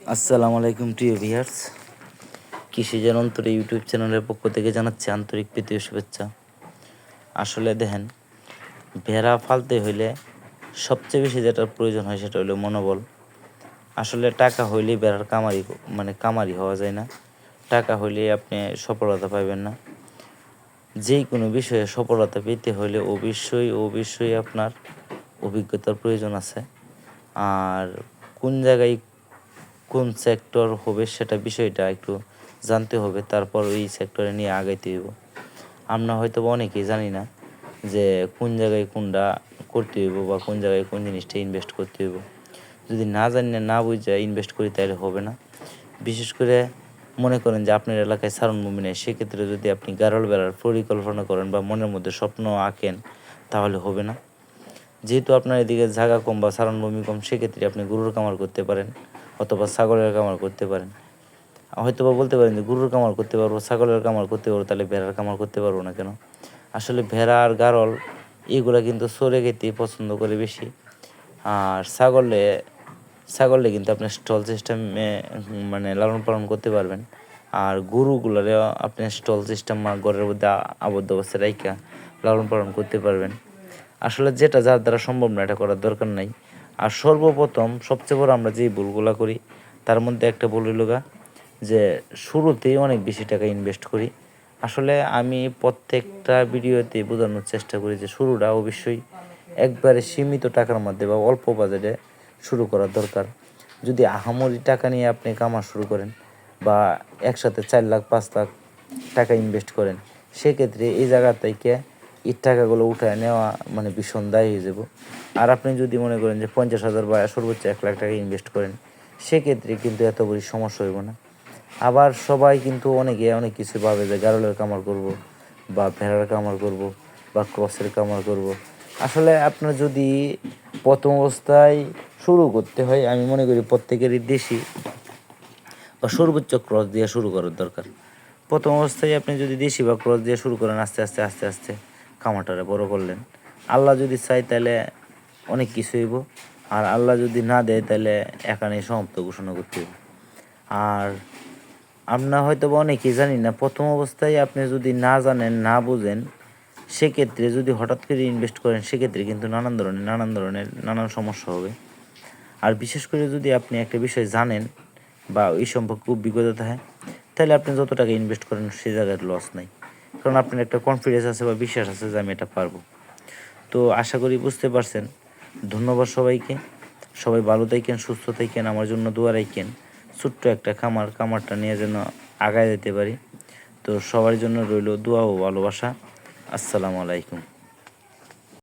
আসসালামু আলাইকুম, প্রিয় ভিয়ার্স কৃষিজান অন্তরে ইউটিউব চ্যানেলের পক্ষ থেকে জানাচ্ছি আন্তরিক প্রীতি ও শুভেচ্ছা। আসলে দেখেন, ভেড়া ফালতে হইলে সবচেয়ে বেশি যেটার প্রয়োজন হয় সেটা হলো মনোবল। আসলে টাকা হইলেই বেড়ার কামারি মানে কামারি হওয়া যায় না। টাকা হইলেই আপনি সফলতা পাবেন না। যে কোনো বিষয়ে সফলতা পেতে হলে অবশ্যই অবশ্যই আপনার অভিজ্ঞতার প্রয়োজন আছে। আর কোন জায়গায় কোন সেক্টর হবে সেটা বিষয়টা একটু জানতে হবে, তারপর ওই সেক্টরে নিয়ে আগাইতে হইব। আমরা হয়তো অনেকেই জানি না যে কোন জায়গায় কোনটা করতে হইব বা কোন জায়গায় কোন জিনিসটা ইনভেস্ট করতে হইব। যদি না জানি না না বুঝে ইনভেস্ট করি তাহলে হবে না। বিশেষ করে মনে করেন যে আপনার এলাকায় সারণভূমি নেই, সেক্ষেত্রে যদি আপনি গারল বেড়ার পরিকল্পনা করেন বা মনের মধ্যে স্বপ্ন আঁকেন, তাহলে হবে না। যেহেতু আপনার এদিকে জায়গা কম বা সারণভূমি কম, সেক্ষেত্রে আপনি গরুর কামার করতে পারেন। অথবা ছাগলের কামার করতে পারেন। হয়তো বা বলতে পারেন যে গরুর কামার করতে পারব, ছাগলের কামার করতে পারব, তাহলে ভেড়ার কামার করতে পারব না কেন? আসলে ভেড়া আর গারল এগুলা কিন্তু সরে খেতে পছন্দ করে বেশি। আর ছাগলে ছাগলে কিন্তু আপনি স্টল সিস্টেমে মানে লালন পালন করতে পারবেন। আর গরুগুলারে আপনি স্টল সিস্টেম ঘরের মধ্যে আবদ্ধ অবস্থায় রাইখা লালন পালন করতে পারবেন। আসলে যেটা যার দ্বারা সম্ভব না, এটা করার দরকার নাই। আর সর্বপ্রথম, সবচেয়ে বড় আমরা যেই ভুলগুলা করি, তার মধ্যে একটা ভুল হইল যে শুরুতেই অনেক বেশি টাকা ইনভেস্ট করি। আসলে আমি প্রত্যেকটা ভিডিওতে বোঝানোর চেষ্টা করি যে শুরুটা অবশ্যই একবারে সীমিত টাকার মধ্যে বা অল্প বাজেটে শুরু করার দরকার। যদি আহামরি টাকা নিয়ে আপনি কামা শুরু করেন বা একসাথে চার লাখ, পাঁচ লাখ টাকা ইনভেস্ট করেন, সেক্ষেত্রে এই জায়গা থেকে এই টাকাগুলো উঠায় নেওয়া মানে ভীষণ দায়ী হয়ে যাব। আর আপনি যদি মনে করেন যে পঞ্চাশ হাজার বা সর্বোচ্চ এক লাখ টাকা ইনভেস্ট করেন, সেক্ষেত্রে কিন্তু এত বড় সমস্যা হইব না। আবার সবাই কিন্তু অনেকে অনেক কিছু ভাবে যে গারলের কামার করব বা ভেড়ার কামার করব বা ক্রসের কামার করব। আসলে আপনার যদি প্রথম অবস্থায় শুরু করতে হয়, আমি মনে করি প্রত্যেকেরই দেশি বা সর্বোচ্চ ক্রস দিয়ে শুরু করার দরকার। প্রথম অবস্থায় আপনি যদি দেশি বা ক্রস দিয়ে শুরু করেন, আস্তে আস্তে আস্তে আস্তে কামাটারে বড় করলেন। আল্লাহ যদি চাই তাহলে অনেক কিছু হইব। আর আল্লাহ যদি না দেয় তাহলে এখানে সমাপ্ত ঘোষণা করতে হবে আর আমরা হয়তো বা অনেকেই জানি না, প্রথম অবস্থায় আপনি যদি না জানেন, না বুঝেন, সেক্ষেত্রে যদি হঠাৎ করে ইনভেস্ট করেন, সেক্ষেত্রে কিন্তু নানান ধরনের নানান ধরনের, নানান সমস্যা হবে। আর বিশেষ করে যদি আপনি একটা বিষয় জানেন বা ওই সম্পর্কে অভিজ্ঞতা থাকে, তাহলে আপনি যত টাকা ইনভেস্ট করেন, সে জায়গায় লস নাই। কারণ আপনার একটা কনফিডেন্স আছে বা বিশ্বাস আছে যে আমি এটা পারব। তো আশা করি বুঝতে পারছেন। ধন্যবাদ সবাইকে। সবাই ভালো থাকেন, সুস্থ থাকেন, আমার জন্য দোয়া রাখেন। ছোট্ট একটা খামার, খামারটা নিয়ে যেন আগায় যেতে পারি। তো সবার জন্য রইল দোয়া ও ভালোবাসা। আসসালামু আলাইকুম।